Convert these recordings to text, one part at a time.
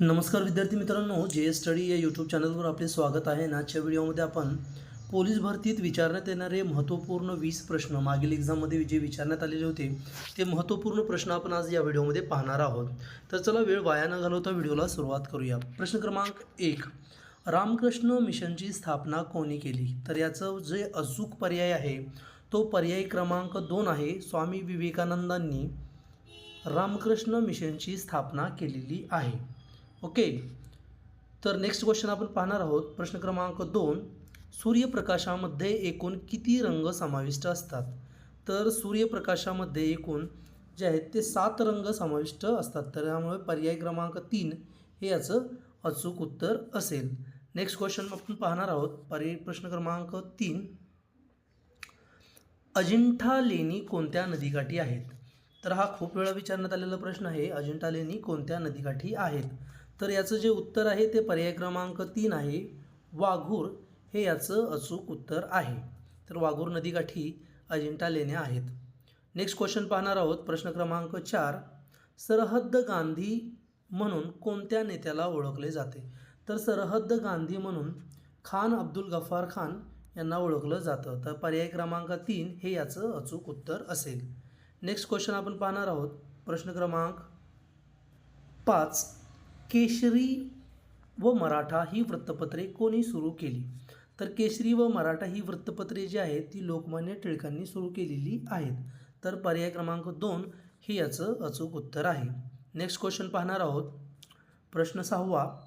नमस्कार विद्यार्थी मित्रांनो जे एस स्टडी या यूट्यूब चॅनलवर आपले स्वागत आहे. आजच्या व्हिडिओमध्ये आपण पोलीस भरतीत विचारण्यात येणारे महत्त्वपूर्ण वीस प्रश्न मागील एक्झाममध्ये जे विचारण्यात आलेले होते ते महत्त्वपूर्ण प्रश्न आपण आज या व्हिडिओमध्ये पाहणार आहोत. तर चला वेळ वाया न घालवता व्हिडिओला सुरुवात करूया. प्रश्न क्रमांक एक रामकृष्ण मिशनची स्थापना कोणी केली? तर याचं जे अचूक पर्याय आहे तो पर्याय क्रमांक दोन आहे. स्वामी विवेकानंदांनी रामकृष्ण मिशनची स्थापना केलेली आहे. ओके. तर नेक्स्ट क्वेश्चन आपण पाहणार आहोत. प्रश्न क्रमांक दोन सूर्यप्रकाशामध्ये एकूण किती रंग समाविष्ट असतात? तर सूर्यप्रकाशामध्ये एकूण जे आहेत ते सात रंग समाविष्ट असतात. तर त्यामुळे पर्याय क्रमांक तीन हे याचं अचूक उत्तर असेल. नेक्स्ट क्वेश्चन आपण पाहणार आहोत. पर्याय प्रश्न क्रमांक तीन. अजिंठा लेणी कोणत्या नदीकाठी आहेत? तर हा खूप वेळा विचारण्यात आलेला प्रश्न आहे. अजिंठा लेणी कोणत्या नदीकाठी आहेत? तर याचं जे उत्तर आहे ते पर्याय क्रमांक तीन आहे. वाघूर हे याचं अचूक उत्तर आहे. तर वाघूर नदीकाठी अजिंठा लेण्या आहेत. नेक्स्ट क्वेश्चन पाहणार आहोत. प्रश्न क्रमांक चार. सरहद्द गांधी म्हणून कोणत्या नेत्याला ओळखले जाते? तर सरहद्द गांधी म्हणून खान अब्दुल गफ्फार खान यांना ओळखलं जातं. तर पर्याय क्रमांक तीन हे याचं अचूक उत्तर असेल. नेक्स्ट क्वेश्चन आपण पाहणार आहोत. प्रश्न क्रमांक पाच. केशरी व मराठा ही वृत्तपत्रे कोणी सुरू केली? तर केशरी व मराठा ही वृत्तपत्रे जी आहेत ती लोकमान्य टिळकांनी सुरू केलेली आहेत. तर पर्याय क्रमांक दोन हे याचं अचूक उत्तर आहे. नेक्स्ट क्वेश्चन पाहणार आहोत. प्रश्न सहावा.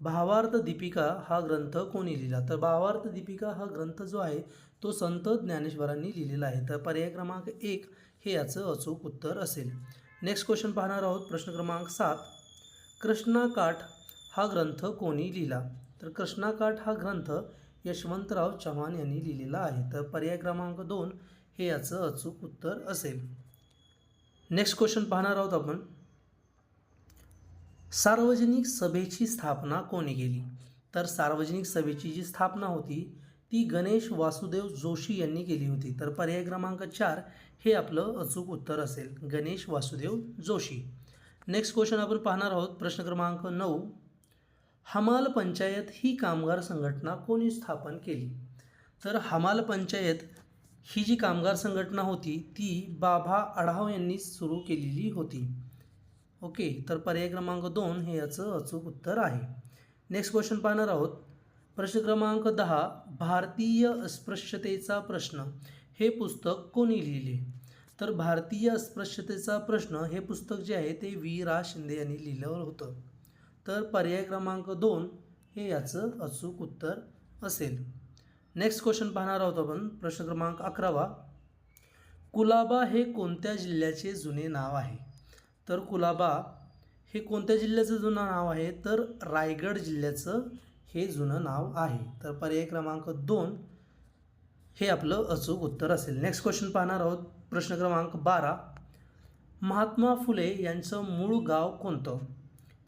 भावार्थ दीपिका हा ग्रंथ कोणी लिहिला? तर भावार्थ दीपिका हा ग्रंथ जो आहे तो संत ज्ञानेश्वरांनी लिहिलेला आहे. तर पर्याय क्रमांक एक हे याचं अचूक उत्तर असेल. नेक्स्ट क्वेश्चन पाहणार आहोत. प्रश्न क्रमांक सात. कृष्णाकाठ हा ग्रंथ कोणी लिहिला? तर कृष्णाकाठ हा ग्रंथ यशवंतराव चव्हाण यांनी लिहिलेला आहे. तर पर्याय क्रमांक दोन हे याचं अचूक उत्तर असेल. नेक्स्ट क्वेश्चन पाहणार आहोत आपण. सार्वजनिक सभेची स्थापना कोणी केली? तर सार्वजनिक सभेची जी स्थापना होती ती गणेश वासुदेव जोशी यांनी केली होती. तर पर्याय क्रमांक चार हे आपलं अचूक उत्तर असेल. गणेश वासुदेव जोशी. नेक्स्ट क्वेश्चन आपण पाहणार आहोत. प्रश्न क्रमांक नऊ. हमाल पंचायत ही कामगार संघटना कोणी स्थापन केली? तर हमाल पंचायत ही जी कामगार संघटना होती ती बाबा आढाव यांनी सुरू केलेली होती. ओके तर पर्याय क्रमांक दोन हे याचं अचूक उत्तर आहे. नेक्स्ट क्वेश्चन पाहणार आहोत. प्रश्न क्रमांक दहा भारतीय अस्पृश्यतेचा प्रश्न. हे पुस्तक कोणी लिहिले? तर भारतीय अस्पृश्यतेचा प्रश्न हे पुस्तक जे आहे ते वी रा शिंदे यांनी लिहिलं होतं. तर पर्याय क्रमांक दोन हे याचं अचूक उत्तर असेल. नेक्स्ट क्वेश्चन पाहणार आहोत आपण. प्रश्न क्रमांक अकरावा. कुलाबा हे कोणत्या जिल्ह्याचे जुने नाव आहे? तर कुलाबा हे कोणत्या जिल्ह्याचं जुनं नाव आहे? तर रायगड जिल्ह्याचं हे जुनं नाव आहे. तर पर्याय क्रमांक दोन हे आपलं अचूक उत्तर असेल. नेक्स्ट क्वेश्चन पाहणार आहोत. प्रश्न क्रमांक बारा. महात्मा फुले यांचं मूळ गाव कोणतं?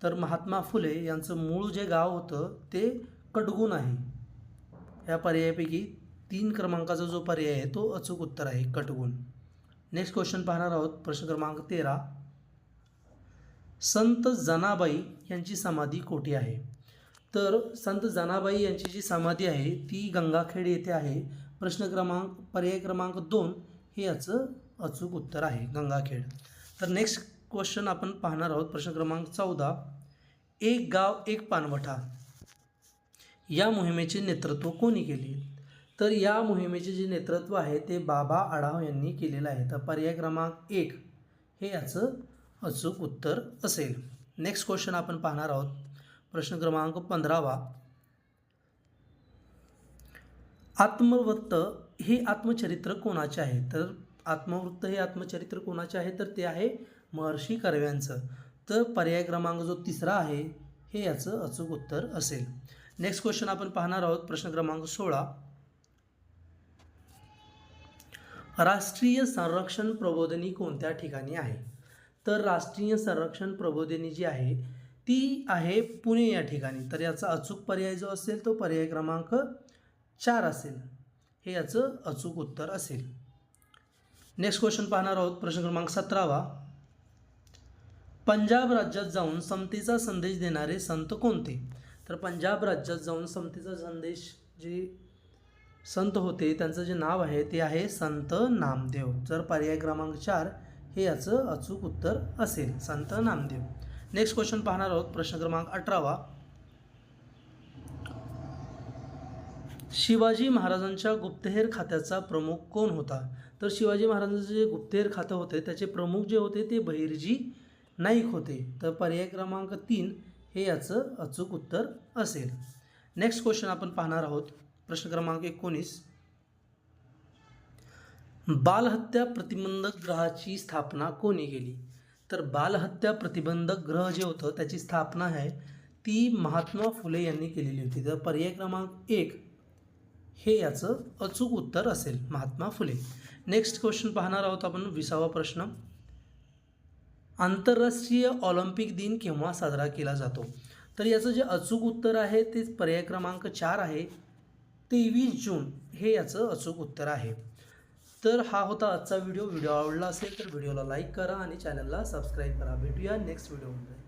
तर महात्मा फुले यांचं मूळ जे गाव होतं ते कडगुण आहे. या पर्यायापैकी तीन क्रमांकाचा जो पर्याय आहे तो अचूक उत्तर आहे कटगुण नेक्स्ट क्वेश्चन पाहणार आहोत. प्रश्न क्रमांक तेरा. संत जनाबाई यांची समाधी कोठे आहे? तर संत जनाबाई यांची जी समाधी आहे ती गंगाखेड येथे आहे. प्रश्न क्रमांक पर्याय क्रमांक दोन हे याचं अचूक उत्तर आहे गंगाखेड. तर नेक्स्ट क्वेश्चन आपण पाहणार आहोत प्रश्न क्रमांक चौदा. एक गाव एक पानवठा. या मोहिमेचे नेतृत्व कोणी केले? तर या मोहिमेचे जे नेतृत्व आहे ते बाबा आढाव यांनी केलेलं आहे. तर पर्याय क्रमांक एक हे याचं अचूक उत्तर असेल. नेक्स्ट क्वेश्चन आपण पाहणार आहोत प्रश्न क्रमांक पंधरावा. आत्मवृत्त हे आत्मचरित्र कोणाचे आहे? तर आत्मवृत्त हे आत्मचरित्र कोणाचे आहे? तर ते आहे महर्षी कर्व्यांचं. तर पर्याय क्रमांक जो तिसरा आहे हे याचं अचूक उत्तर असेल. नेक्स्ट क्वेश्चन आपण पाहणार आहोत प्रश्न क्रमांक सोळा. राष्ट्रीय संरक्षण प्रबोधिनी कोणत्या ठिकाणी आहे? तर राष्ट्रीय संरक्षण प्रबोधिनी जी आहे ती आहे पुणे या ठिकाणी. तर याचा अचूक पर्याय जो असेल तो पर्याय क्रमांक चार असेल. हे याचं अचूक उत्तर असेल. नेक्स्ट क्वेश्चन पाहणार आहोत. प्रश्न क्रमांक सतरावा. पंजाब राज्यात जाऊन समतेचा संदेश देणारे संत कोणते? तर पंजाब राज्यात जाऊन समतेचा संदेश जे संत होते त्यांचं जे नाव आहे ते आहे संत नामदेव. जर पर्याय क्रमांक चार हे याचं अचूक उत्तर असेल. संत नामदेव. नेक्स्ट क्वेश्चन पाहणार आहोत. प्रश्न क्रमांक अठरावा. शिवाजी महाराजांच्या गुप्तहेर खात्याचा प्रमुख कोण होता? तर शिवाजी महाराजांचं जे गुप्तहेर खातं होते त्याचे प्रमुख जे होते ते बहिर्जी नाईक होते. तर पर्याय क्रमांक तीन हे याचं अचूक उत्तर असेल. नेक्स्ट क्वेश्चन आपण पाहणार आहोत. प्रश्न क्रमांक एकोणीस. बालहत्या प्रतिबंधक ग्रहाची स्थापना कोणी केली? तर बालहत्या प्रतिबंधक ग्रह जे होतं त्याची स्थापना आहे ती महात्मा फुले यांनी केलेली होती. तर पर्याय क्रमांक एक हे याचं अचूक उत्तर असेल महात्मा फुले. नेक्स्ट क्वेश्चन पाहणार आहोत आपण विसावा प्रश्न. आंतरराष्ट्रीय ऑलिम्पिक दिन केव्हा साजरा केला जातो? तर याचं जे अचूक उत्तर आहे ते पर्याय क्रमांक चार आहे. तेवीस जून हे याचं अचूक उत्तर आहे. तर हा होता आजचा व्हिडिओ. व्हिडिओ आवडला असेल तर व्हिडिओला लाईक करा आणि चॅनलला सबस्क्राईब करा. भेटूया नेक्स्ट व्हिडिओमध्ये.